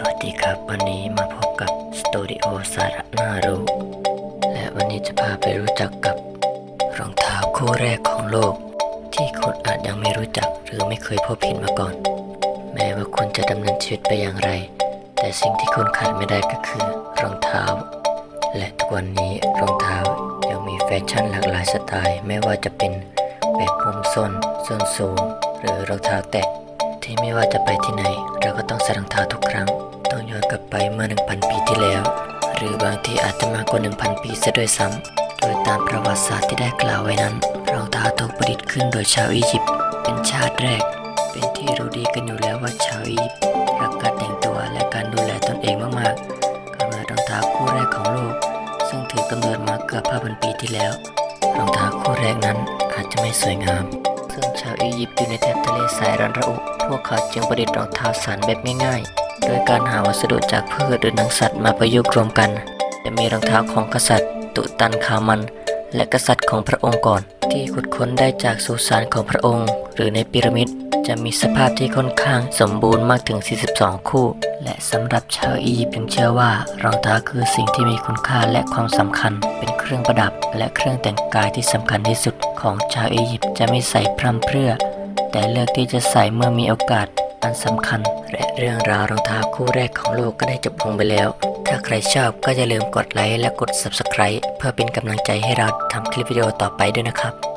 สวัสดีครับ วันนี้มาพบกับสตูดิโอสาระน่ารู้และวันนี้จะพาไปรู้จักกับ รองเท้าคู่แรกของโลก ที่คุณอาจยังไม่รู้จักหรือไม่เคยพบเห็นมาก่อน แม้ว่าคุณจะดำเนินชีวิตไปอย่างไร แต่สิ่งที่คุณขาดไม่ได้ก็คือ รองเท้า และทุกวันนี้รองเท้ายังมีแฟชั่นหลากหลายสไตล์ ไม่ว่าจะเป็นแบบมุมส้นส้นสูง หรือรองเท้าแตะ ที่ไม่ว่าจะไปที่ไหน เราก็ต้องใส่รองเท้าทุกครั้ง ต้องย้อนกลับไปเมื่อ 1,000 ปีที่แล้ว หรือบางที่อาจจะมากกว่า 1,000 ปีซะด้วยซ้ำโดยตามประวัติศาสตร์ที่ได้กล่าวไว้นั้น รองเท้าถูกประดิษฐ์ขึ้นโดยชาวอียิปต์เป็นชาติแรก เป็นที่รู้ดีกันอยู่แล้วว่าชาวอียิปต์รักการแต่งตัวและการดูแลตนเองมากๆกำเนิดรองเท้าคู่แรกของโลก ซึ่งถือกำเนิดมาเกือบ5,000ปีที่แล้ว รองเท้าคู่แรกนั้นอาจจะไม่สวยงามาวอียิปต์อยู่ในแถบทะเลสายรันระอุ พวกเขาจึงประดิษฐ์รองเท้าสันแบบง่ายๆ โดยการหาวัสดุจากพืชหรือหนังสัตว์มาประยุกต์รวมกัน จะมีรองเท้าของกษัตริย์ ตุตันคามัน และกษัตริย์ของพระองค์ก่อน ที่ขุดค้นได้จากสุสานของพระองค์ หรือในพีระมิด จะมีสภาพที่ค่อนข้างสมบูรณ์มากถึง 42 คู่ และสำหรับชาวอียิปต์ยังเชื่อว่ารองเท้าคือสิ่งที่มีคุณค่าและความสำคัญ เป็นเครื่องประดับ และเครื่องแต่งกายที่สำคัญที่สุดของชาวอียิปต์จะไม่ใส่พร่ำเพรื่อ แต่เลือกที่จะใส่เมื่อมีโอกาส อันสำคัญ และเรื่องราวรองเท้าคู่แรกของโลกก็ได้จบลงไปแล้ว ถ้าใครชอบก็อย่าลืมกดไลค์และกด Subscribe เพื่อเป็นกำลังใจให้เราทำคลิปวิดีโอต่อไปด้วยนะครับ